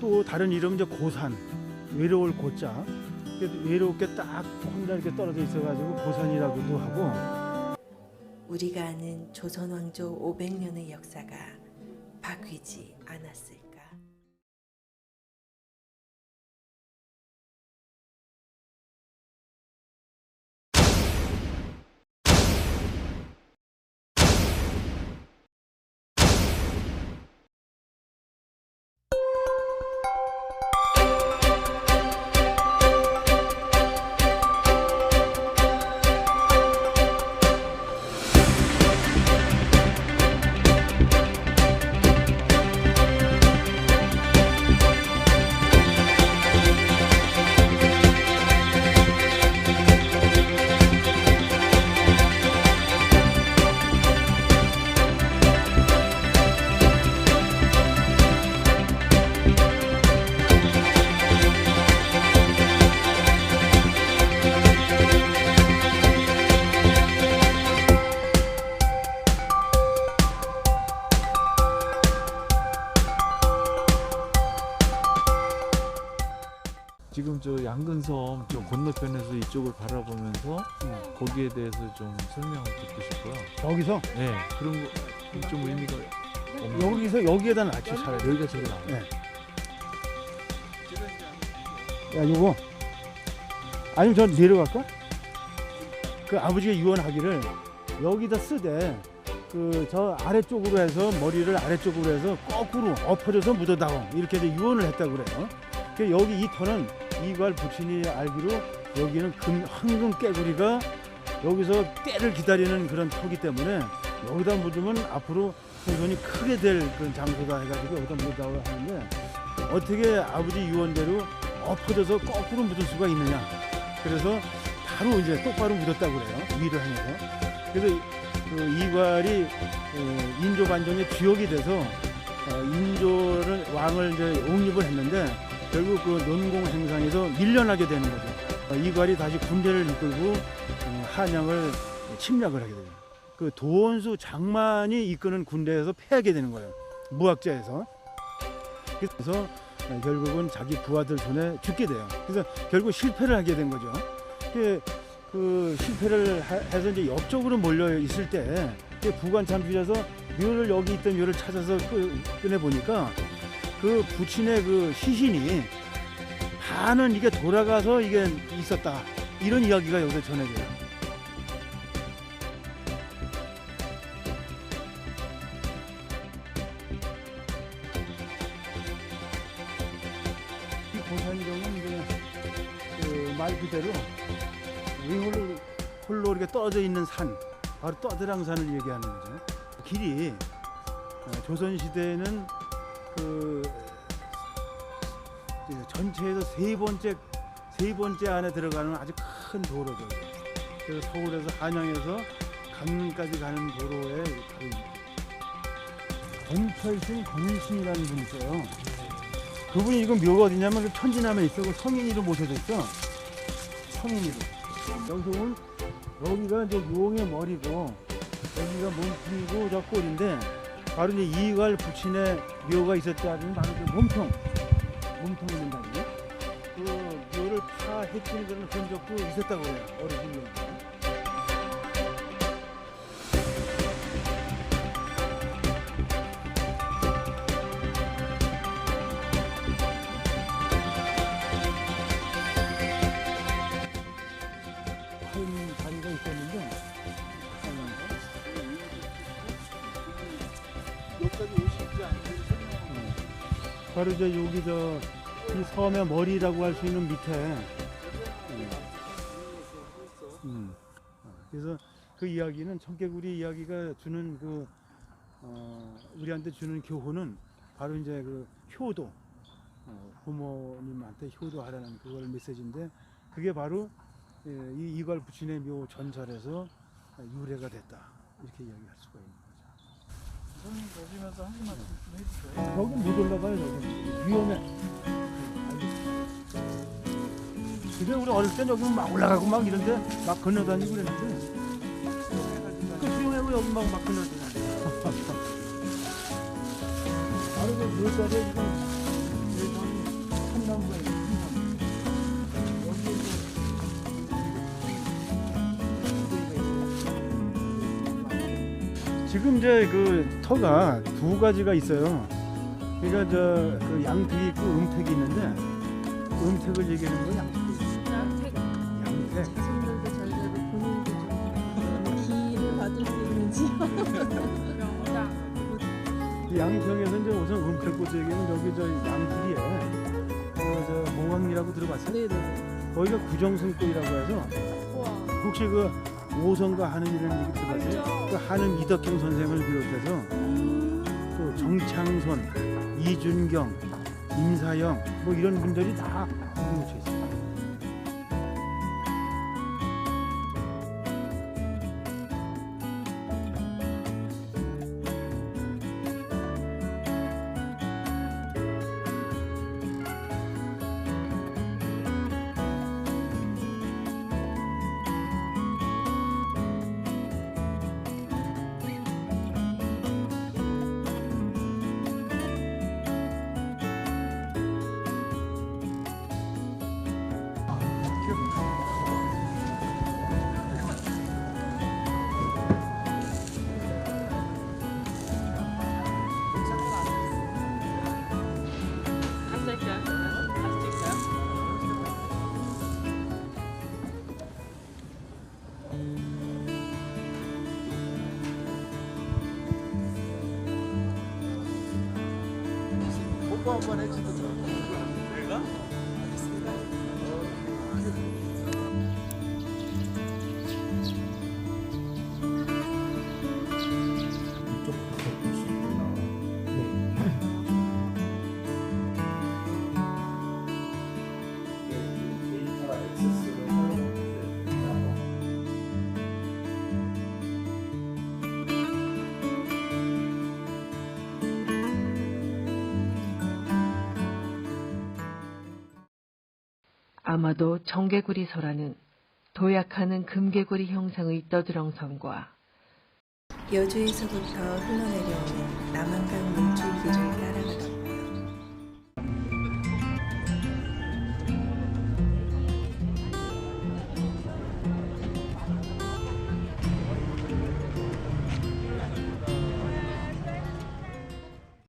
또 다른 이름 이제 고산 외로울 고자. 외롭게 딱 혼자 이렇게 떨어져 있어가지고 고산이라고도 하고. 우리가 아는 조선 왕조 500년의 역사가 바뀌지 않았을 지금 저 양근섬 저 건너편에서 이쪽을 바라보면서 음. 거기에 대해서 좀 설명을 듣고 싶고요. 여기서 네, 그런 거 좀 의미가 없는 여기서 여기에다 놨지 차라리 여기가 제일 나아요. 네. 야 요거 아니면 저 내려갈까? 그 아버지가 유언하기를 여기다 쓰되 그 저 아래쪽으로 해서 머리를 아래쪽으로 해서 거꾸로 엎어져서 묻어다오 이렇게 이제 유언을 했다 그래요. 그 여기 이 터는 이괄 부친이 알기로 여기는 금 황금 깨구리가 여기서 때를 기다리는 그런 터기 때문에 여기다 묻으면 앞으로 풍선이 크게 될 그런 장소다 해가지고 여기다 묻다고 하는데 어떻게 아버지 유언대로 엎어져서 거꾸로 묻을 수가 있느냐. 그래서 바로 이제 똑바로 묻었다고 그래요. 위를 하면서. 그래서 그 이괄이 어, 인조 반정의 주역이 돼서 어, 인조를 왕을 이제 옹립을 했는데 결국 그 논공 행상에서 밀려나게 되는 거죠 어, 이괄이 다시 군대를 이끌고 어, 한양을 침략을 하게 됩니다 그 도원수 장만이 이끄는 군대에서 패하게 되는 거예요 무학자에서 그래서 어, 결국은 자기 부하들 손에 죽게 돼요. 그래서 결국 실패를 하게 된 거죠. 그, 그 실패를 하- 해서 이제 옆쪽으로 몰려 있을 때그 부관 참주에서 묘를 여기 있던 묘를 찾아서 끄- 꺼내 보니까 그 부친의 그 시신이 반은 이게 돌아가서 이게 있었다 이런 이야기가 여기서 전해져요. 이 고산정은 이제 그말 그대로 홀로, 홀로 이렇게 떠져 있는 산, 바로 떠드랑산을 얘기하는 거죠. 길이 어, 조선 시대에는 그 전체에서 세 번째 세 번째 안에 들어가는 아주 큰 도로죠. 그래서 서울에서 한양에서 강릉까지 가는 도로에 권철신 권신이라는 분이 있어요. 그분이 이건 묘가 어디냐면 그 천진함에 있어. 그 성인이로 모셔져 있어. 성인이로. 여기서 보면 여기가 이제 용의 머리고 여기가 몸통이고 저 꼴인데 바로 이제 이갈 부친의 묘가 있었다는 바로 그 몸통. 몸통 있는 다리에. 그 묘를 파헤치는 그런 흔적도 있었다고 해요. 어르신들. 큰 다리가 있었는데 여기까지 오시지 않는 설명. 바로 저 여기 저 이 섬의 머리라고 할 수 있는 밑에 음. 어, 그래서 그 이야기는 청개구리 이야기가 주는 그 어, 우리한테 주는 교훈은 바로 이제 그 효도 어, 부모님한테 효도하라는 그걸 메시지인데 그게 바로 예, 이 이괄 부친의 묘 전설에서 유래가 됐다 이렇게 이야기할 수가 있는 보시면서 한 말씀 좀 해주세요. 여기. 위험해. 그래 우리 어릴 땐 여기 막 올라가고 막 이런데 막 건너다니고 그랬는데. 그 수영하고 여기 막, 막 건너다니고. 바로 그 지금 지금 이제 그 터가 두 가지가 있어요. 그러니까 저그 양택이 있고 음택이 있는데 음택을 얘기하는 건 양택. 양택 양택. 본인도 좀 기를 받을 수 있는 양평에서 이제 우선 음택부터 얘기하면 여기 저 양길이에 그저 몽왕리라고 들어봤어요? 네네네 거기가 구정승골이라고 해서 혹시 그 오성과 하늘이라는 얘기 들어봤어요? 그 하늘 이덕경 선생을 비롯해서 음, 또 정창선, 이준경, 임사영 뭐 이런 분들이 다 있어요. 뽀 한번 해주도 아마도 정개구리 설화는 도약하는 금개구리 형상의 떠드렁섬과 여주에서부터 흘러내려오는 남한강 물줄